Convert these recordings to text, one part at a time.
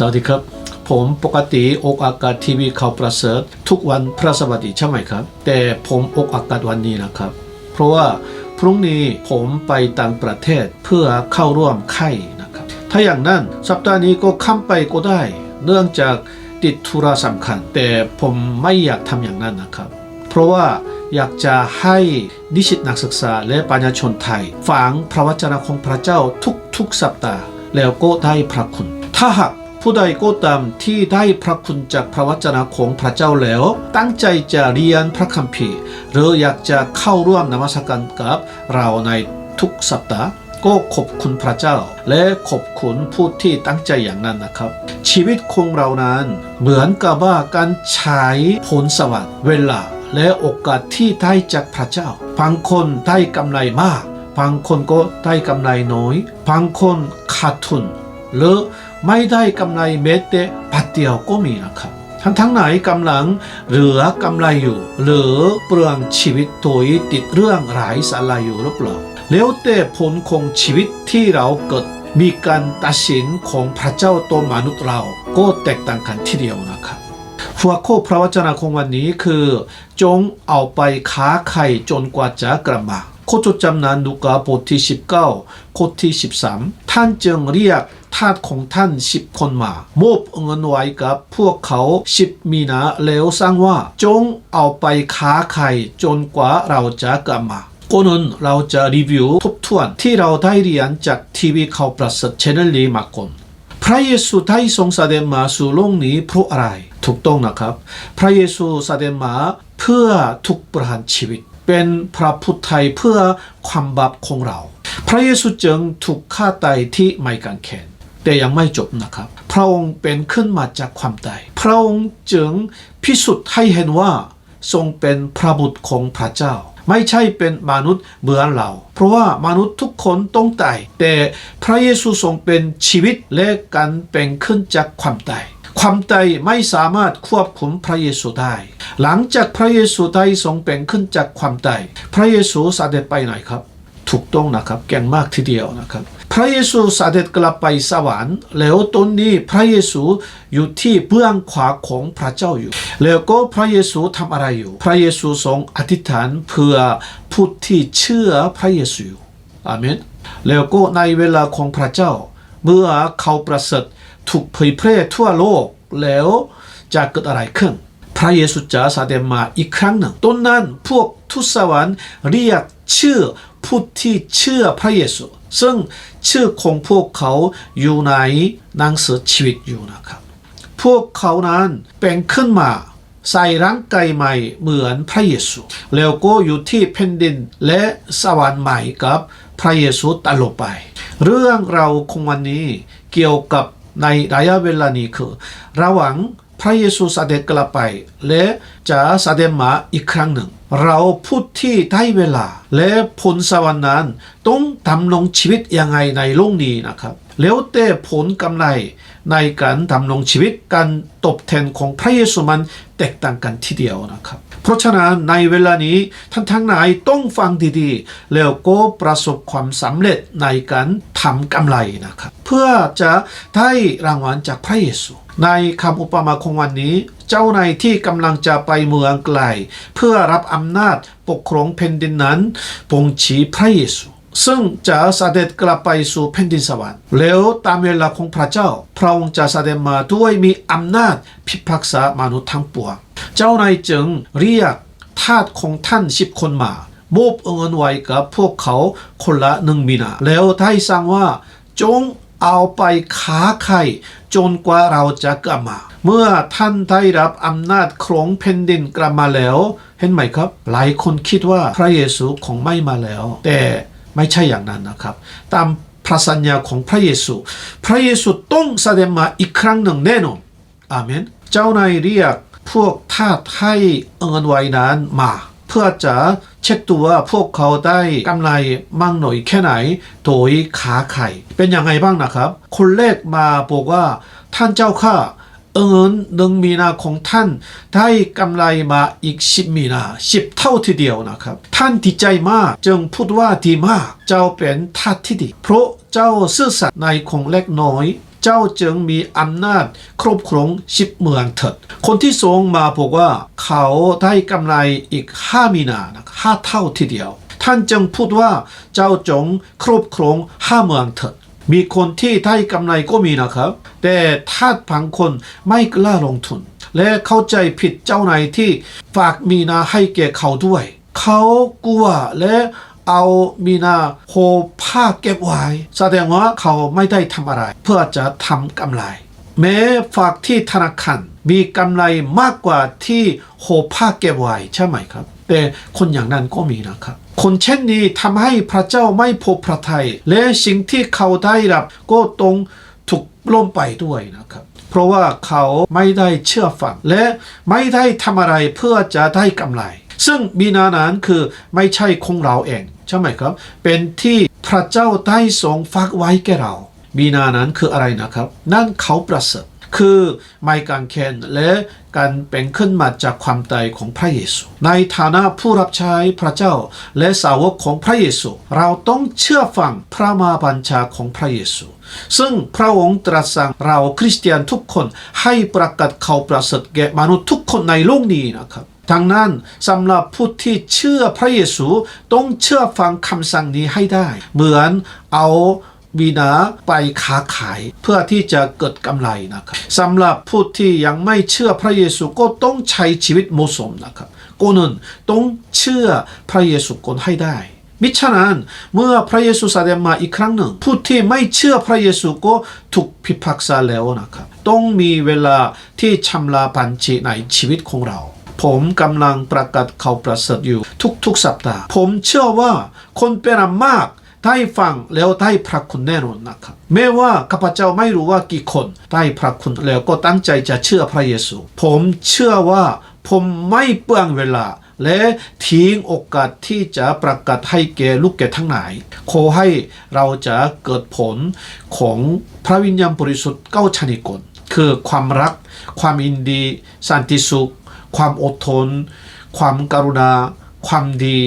สวัสดีครับ ผมปกติออกอากาศทีวีข่าวประเสริฐ ทุกวันพระสวัสดีใช่ไหมครับ แต่ผมออกอากาศวันนี้นะครับ เพราะว่าพรุ่งนี้ผมไปต่างประเทศเพื่อเข้าร่วมไข่นะครับ ถ้าอย่างนั้นสัปดาห์นี้ก็ข้ามไปก็ได้ เนื่องจากติดธุระสำคัญ แต่ผมไม่อยากทำอย่างนั้นนะครับ เพราะว่าอยากจะให้นิสิตนักศึกษาและปัญญาชนไทยฟังพระวจนะของพระเจ้าทุกๆสัปดาห์แล้วก็ได้พระคุณ ถ้าหาก ผู้ใดก็ตามที่ได้พระคุณจากพระวจนะของพระเจ้าแล้ว ตั้งใจจะเรียนพระคัมภีร์หรืออยากจะเข้าร่วมนมัสการกับเราในทุกสัปดาห์ก็ขอบคุณพระเจ้า และขอบคุณผู้ที่ตั้งใจอย่างนั้นนะครับ ชีวิตของเรานั้น เหมือนกับว่าการใช้ผลสวัสดิ์เวลา และโอกาสที่ได้จากพระเจ้าบางคนได้กำไรมากบางคนก็ได้กำไรน้อยบางคนขาดทุน หรือไม่ได้กำไรเม็ดแต่ปัดเดียวก็มีนะครับ ทั้งทั้งไหนกำลังเหลือกำไรอยู่ หรือเปลืองชีวิตโดยติดเรื่องหลายสาระอยู่หรือเปล่าแล้วแต่ผลของชีวิตที่เราเกิดมีการตัดสินของพระเจ้าตัวมนุษย์เราก็แตกต่างกันทีเดียวนะครับหัวข้อพระวจนะของวันนี้คือ จงเอาไปค้าไข่จนกว่าจะกลับมา โคจดจำนานลูกาบทที่ 19โคที่ 13 ท่านจึงเรียกทาสของท่านสิบคนมามอบเงินไว้กับพวกเขาสิบมีนาแล้วสร้างว่า จงเอาไปค้าไข่จนกว่าเราจะกลับมาก่อนอื่นเราจะรีวิวทบทวนที่เราได้เรียนจากทีวีข่าวประเสริฐชแนลีมาก่อนพระเยซูได้ทรงเสด็จมาสู่โลกนี้เพราะอะไร ถูกต้องนะครับ พระเยซูเสด็จมาเพื่อทุกประหารชีวิต เป็นพระพุทธไทยเพื่อความบาปของเรา พระเยซูจึงถูกฆ่าตายที่ไม้กางเขนแต่ยังไม่จบนะครับ พระองค์เป็นขึ้นมาจากความตายพระองค์จึงพิสูจน์ให้เห็นว่าทรงเป็นพระบุตรของพระเจ้า ไม่ใช่เป็นมนุษย์เหมือนเรา เพราะว่ามนุษย์ทุกคนต้องตายแต่พระเยซูทรงเป็นชีวิตและการเป็นขึ้นจากความตาย ความตายไม่สามารถควบคุมพระเยซูได้ หลังจากพระเยซูได้ทรงเป็นขึ้นจากความตายพระเยซูเสด็จไปไหนครับ ถูกต้องนะครับเก่งมากทีเดียวนะครับ พระเยซูเสด็จกลับไปสวรรค์แล้วตอนนี้พระเยซูอยู่ที่เบื้องขวาของพระเจ้าอยู่ แล้วก็พระเยซูทำอะไรอยู่ พระเยซูทรงอธิษฐานเพื่อผู้ที่เชื่อพระเยซูอยู่อาเมนแล้วก็ในเวลาของพระเจ้า เมื่อเขาประเสริฐ ถูกเผยแพร่ทั่วโลกแล้วจะเกิดอะไรขึ้น พระเยซูจะเสด็จมาอีกครั้งหนึ่งต้นนั้นพวกทุสวรรค์เรียกชื่อผู้ที่เชื่อพระเยซู ซึ่งชื่อของพวกเขาอยู่ในหนังสือชีวิตอยู่นะครับ พวกเขานั้นเป็นขึ้นมาใส่ร่างกายใหม่เหมือนพระเยซู แล้วก็อยู่ที่แผ่นดินและสวรรค์ใหม่กับพระเยซูตลอดไป เรื่องเราของวันนี้เกี่ยวกับ ในระยะเวลานี้คือระหว่างพระเยซูเสด็จกลับไปและจะเสด็จมาอีกครั้งหนึ่ง เราพูดที่ได้เวลา และผลสวรรค์นั้นต้องดำรงชีวิตยังไงในโลกนี้นะครับ แล้วแต่ผลกำไรในการดำรงชีวิตการตอบแทนของพระเยซูมันแตกต่างกันทีเดียวนะครับ เพราะฉะนั้นในเวลานี้ท่านทั้งหลายต้องฟังดีๆ แล้วก็ประสบความสำเร็จในการทำกำไรนะครับ เพื่อจะได้รางวัลจากพระเยซู ในคำอุปมาของวันนี้ เจ้านายที่กำลังจะไปเมืองไกล เพื่อรับอำนาจปกครองแผ่นดินนั้นปงชีพระเยซูซึ่งจะเสด็จกลับไปสู่แผ่นดินสวรรค์แล้วตามเวลาของพระเจ้า พระองค์จะเสด็จมาด้วยมีอำนาจพิพากษามนุษย์ทั้งปวงเจ้านายจึงเรียกทาสของท่านสิบคนมามอบเงินไว้กับพวกเขาคนละหนึ่งมีนาแล้วได้สั่งว่าจง เอาไปค้าไข่จนกว่าเราจะกลับมา เมื่อท่านได้รับอำนาจครองแผ่นดินกลับมาแล้ว เห็นไหมครับ หลายคนคิดว่าพระเยซูคงไม่มาแล้ว แต่ไม่ใช่อย่างนั้นนะครับ ตามพระสัญญาของพระเยซู พระเยซูต้องแสดงมาอีกครั้งหนึ่งแน่นอนอาเมน เจ้านายเรียกพวกทาสให้เงินไว้นั้นมา เพื่อจะเช็คตัวว่าพวกเขาได้กำไรมั่งหน่อยแค่ไหน โดยขาไข่เป็นยังไงบ้างนะครับ คนแรกมาบอกว่าท่านเจ้าข้าเอิญหนึ่งมีนาของท่านได้กำไรมาอีกสิบมีนาสิบเท่าทีเดียวนะครับ ท่านดีใจมากจึงพูดว่าดีมาก เจ้าเป็นทาสที่ดี เพราะเจ้าซื่อสัตย์ในของเล็กน้อย เจ้าจึงมีอำนาจครอบครองสิบเมืองเถิด คนที่ทรงมาบอกว่าเขาได้กำไรอีกห้ามีนาห้าเท่าทีเดียว ท่านจึงพูดว่าเจ้าจงครอบครองห้าเมืองเถิดมีคนที่ได้กำไรก็มีนะครับ แต่ทาสบางคนไม่กล้าลงทุน และเข้าใจผิดเจ้านายที่ฝากมีนาให้แก่เขาด้วย เขากลัวและ เอามีนาโหผ้าเก็บไว้แสดงว่าเขาไม่ได้ทำอะไร เพื่อจะทำกำไร แม้ฝากที่ธนาคารมีกำไรมากกว่าที่โหผ้าเก็บไว้ใช่ไหมครับ แต่คนอย่างนั้นก็มีนะครับ คนเช่นนี้ทำให้พระเจ้าไม่พบพระทัยและสิ่งที่เขาได้รับ ก็ต้องถูกล่มไปด้วยนะครับเพราะว่าเขาไม่ได้เชื่อฟังและไม่ได้ทำอะไรเพื่อจะได้กำไร ซึ่งมีนานั้นคือไม่ใช่ของเราเอง ใช่ไหมครับ เป็นที่พระเจ้าได้ทรงฝากไว้แก่เรามีนานั้นคืออะไรนะครับ นั่นเขาประเสริฐคือไม้กางเขนและการเป็นขึ้นมาจากความตายของพระเยซู ในฐานะผู้รับใช้พระเจ้าและสาวกของพระเยซู เราต้องเชื่อฟังพระมาบัญชาของพระเยซู ซึ่งพระองค์ตรัสสั่งเราคริสเตียนทุกคนให้ประกาศข่าวประเสริฐแก่มนุษย์ทุกคนในโลกนี้นะครับ ดังนั้นสำหรับผู้ที่เชื่อพระเยซูต้องเชื่อฟังคำสั่งนี้ให้ได้ เหมือนเอาวีนาไปค้าขายเพื่อที่จะเกิดกำไรนะครับสำหรับผู้ที่ยังไม่เชื่อพระเยซูก็ต้องใช้ชีวิตเหมาะสมนะครับก่อนอื่นต้องเชื่อพระเยซูก่อนให้ได้มิฉะนั้นเมื่อพระเยซูเสด็จมาอีกครั้งหนึ่งผู้ที่ไม่เชื่อพระเยซูก็ถูกพิพากษาแล้วนะครับต้องมีเวลาที่ชำระบัญชีในชีวิตของเรา ผมกำลังประกาศข่าวประเสริฐอยู่ทุกๆสัปดาห์ ผมเชื่อว่าคนเป็นอันมากได้ฟังแล้วได้พระคุณแน่นอนนะครับแม้ว่าข้าพเจ้าไม่รู้ว่ากี่คนได้พระคุณแล้วก็ตั้งใจจะเชื่อพระเยซู ผมเชื่อว่าผมไม่เปลืองเวลา และทิ้งโอกาสที่จะประกาศให้แก่ลูกแก่ทั้งหลายขอให้เราจะเกิดผลของพระวิญญาณบริสุทธิ์เก้าชนิกลคือความรัก ความอินดี สันติสุข ความอดทน ความกรุณา ความดี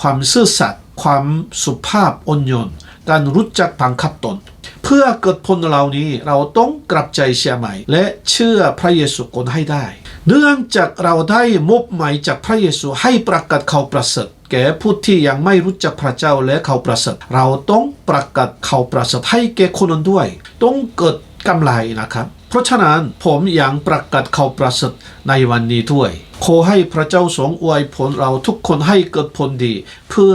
ความซื่อสัตย์ความสุภาพอ่อนโยนการรู้จักบังคับตน เพื่อเกิดผลเหล่านี้เราต้องกลับใจเชื่อใหม่ และเชื่อพระเยซูก่อนให้ได้ เนื่องจากเราได้มอบหมายจากพระเยซูให้ประกาศข่าวประเสริฐแก่ผู้ที่ยังไม่รู้จักพระเจ้าและข่าวประเสริฐเราต้องประกาศข่าวประเสริฐให้แก่คนนั้นด้วย ต้องเกิดกำไรนะครับ ราะฉะนั้นผมยังประกาศข่าวประเสริฐในวันนี้ด้วย ขอให้พระเจ้าทรงอวยพลเราทุกคนให้เกิดผลดี เพื่อ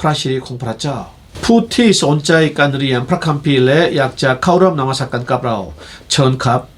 พระชีวิตของพระเจ้า ผู้ที่สนใจการเรียนพระคัมภีร์และอยากจะเข้าร่วมนมัสการกับเรา เชิญครับ